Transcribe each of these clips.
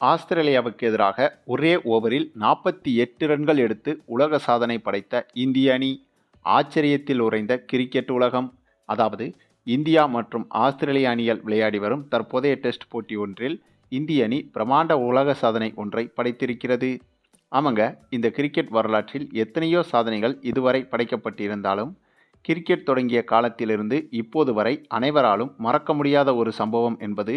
ஆஸ்திரேலியாவுக்கு எதிராக ஒரே ஓவரில் நாற்பத்தி எட்டு ரன்கள் எடுத்து உலக சாதனை படைத்த இந்திய அணி ஆச்சரியத்தில் உறைந்த கிரிக்கெட் உலகம். அதாவது இந்தியா மற்றும் ஆஸ்திரேலிய அணிகள் விளையாடி வரும் தற்போதைய டெஸ்ட் போட்டி ஒன்றில் இந்திய அணி பிரமாண்ட உலக சாதனை ஒன்றை படைத்திருக்கிறது. ஆமாங்க இந்த கிரிக்கெட் வரலாற்றில் எத்தனையோ சாதனைகள் இதுவரை படைக்கப்பட்டிருந்தாலும் கிரிக்கெட் தொடங்கிய காலத்திலிருந்து இப்போது வரை அனைவராலும் மறக்க முடியாத ஒரு சம்பவம் என்பது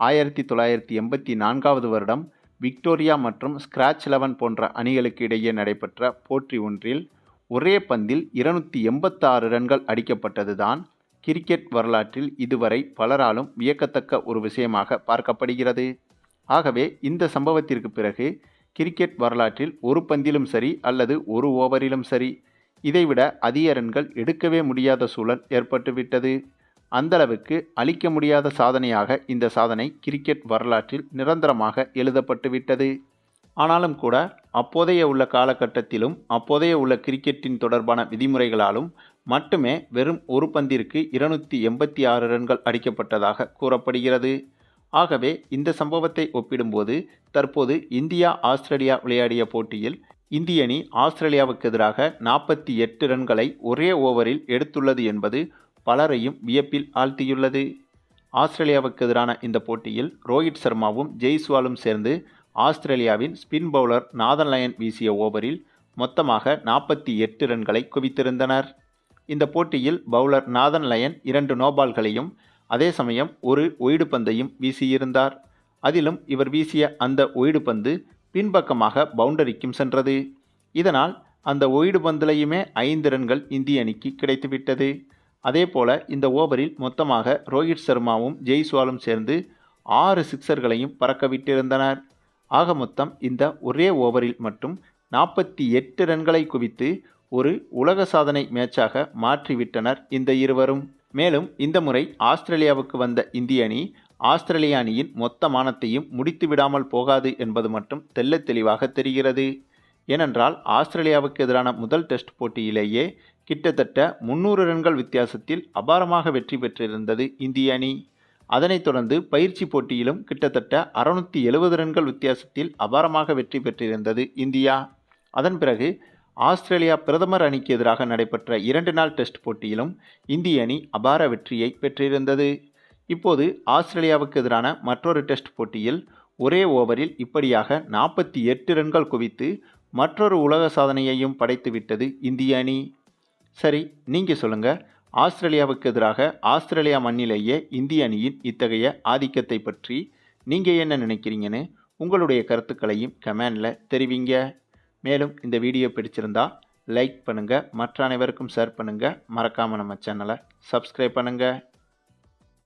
ஆயிரத்தி தொள்ளாயிரத்தி எண்பத்தி நான்காவது வருடம் விக்டோரியா மற்றும் ஸ்கிராச் லெவன் போன்ற அணிகளுக்கு இடையே நடைபெற்ற போட்டி ஒன்றில் ஒரே பந்தில் இருநூற்றி எண்பத்தாறு ரன்கள் அடிக்கப்பட்டதுதான் கிரிக்கெட் வரலாற்றில் இதுவரை பலராலும் வியக்கத்தக்க ஒரு விஷயமாக பார்க்கப்படுகிறது. ஆகவே இந்த சம்பவத்திற்கு பிறகு கிரிக்கெட் வரலாற்றில் ஒரு பந்திலும் சரி அல்லது ஒரு ஓவரிலும் சரி இதைவிட அதிக ரன்கள் எடுக்கவே முடியாத சூழல் ஏற்பட்டுவிட்டது. அந்தளவுக்கு அழிக்க முடியாத சாதனையாக இந்த சாதனை கிரிக்கெட் வரலாற்றில் நிரந்தரமாக எழுதப்பட்டுவிட்டது ஆனாலும் கூட அப்போதைய உள்ள காலகட்டத்திலும் அப்போதைய உள்ள கிரிக்கெட்டின் தொடர்பான விதிமுறைகளாலும் மட்டுமே வெறும் ஒரு பந்திற்கு இருநூற்றி எண்பத்தி ஆறு ரன்கள் அடிக்கப்பட்டதாக கூறப்படுகிறது. ஆகவே இந்த சம்பவத்தை ஒப்பிடும்போது தற்போது இந்தியா ஆஸ்திரேலியா விளையாடிய போட்டியில் இந்திய அணி ஆஸ்திரேலியாவுக்கு எதிராக நாற்பத்தி எட்டு ரன்களை ஒரே ஓவரில் எடுத்துள்ளது என்பது பலரையும் வியப்பில் ஆழ்த்தியுள்ளது. ஆஸ்திரேலியாவுக்கு எதிரான இந்த போட்டியில் ரோஹித் சர்மாவும் ஜெய்ஸ்வாலும் சேர்ந்து ஆஸ்திரேலியாவின் ஸ்பின் பவுலர் நாதன் லயன் வீசிய ஓவரில் மொத்தமாக நாற்பத்தி எட்டு ரன்களை குவித்திருந்தனர். இந்த போட்டியில் பவுலர் நாதன் லயன் இரண்டு நோபால்களையும் அதே சமயம் ஒரு ஒயிடு பந்தையும் வீசியிருந்தார். அதிலும் இவர் வீசிய அந்த ஒயிடு பந்து பின்பக்கமாக பவுண்டரிக்கும் சென்றது. இதனால் அந்த ஒயிடு பந்திலையுமே ஐந்து ரன்கள் இந்திய அணிக்கு கிடைத்துவிட்டது. அதே போல் இந்த ஓவரில் மொத்தமாக ரோஹித் சர்மாவும் ஜெய்ஸ்வாலும் சேர்ந்து ஆறு சிக்சர்களையும் பறக்கவிட்டிருந்தனர். ஆக மொத்தம் இந்த ஒரே ஓவரில் மட்டும் நாற்பத்தி எட்டு ரன்களை குவித்து ஒரு உலக சாதனை மேட்சாக மாற்றிவிட்டனர் இந்த இருவரும். மேலும் இந்த முறை ஆஸ்திரேலியாவுக்கு வந்த இந்திய அணி ஆஸ்திரேலிய அணியின் மொத்த மானத்தையும் முடித்து விடாமல் போகாது என்பது மட்டும் தெல்ல தெளிவாக தெரிகிறது. ஏனென்றால் ஆஸ்திரேலியாவுக்கு எதிரான முதல் டெஸ்ட் போட்டியிலேயே கிட்டத்தட்ட முன்னூறு ரன்கள் வித்தியாசத்தில் அபாரமாக வெற்றி பெற்றிருந்தது இந்திய அணி. அதனைத் தொடர்ந்து பயிற்சி போட்டியிலும் கிட்டத்தட்ட அறுநூற்றி எழுபது ரன்கள் வித்தியாசத்தில் அபாரமாக வெற்றி பெற்றிருந்தது இந்தியா. அதன் பிறகு ஆஸ்திரேலியா பிரதமர் அணிக்கு எதிராக நடைபெற்ற இரண்டு நாள் டெஸ்ட் போட்டியிலும் இந்திய அணி அபார வெற்றியை பெற்றிருந்தது. இப்போது ஆஸ்திரேலியாவுக்கு எதிரான மற்றொரு டெஸ்ட் போட்டியில் ஒரே ஓவரில் இப்படியாக நாற்பத்தி எட்டு ரன்கள் குவித்து மற்றொரு உலக சாதனையையும் படைத்துவிட்டது இந்திய அணி. சரி நீங்கள் சொல்லுங்கள் ஆஸ்திரேலியாவுக்கு எதிராக ஆஸ்திரேலியா மண்ணிலேயே இந்திய அணியின் இத்தகைய ஆதிக்கத்தை பற்றி நீங்கள் என்ன நினைக்கிறீங்கன்னு உங்களுடைய கருத்துக்களையும் கமெண்டில் தெரிவிங்க. மேலும் இந்த வீடியோ பிடிச்சிருந்தா லைக் பண்ணுங்கள் மற்ற அனைவருக்கும் ஷேர் பண்ணுங்கள் மறக்காமல் நம்ம சேனலை சப்ஸ்கிரைப் பண்ணுங்கள்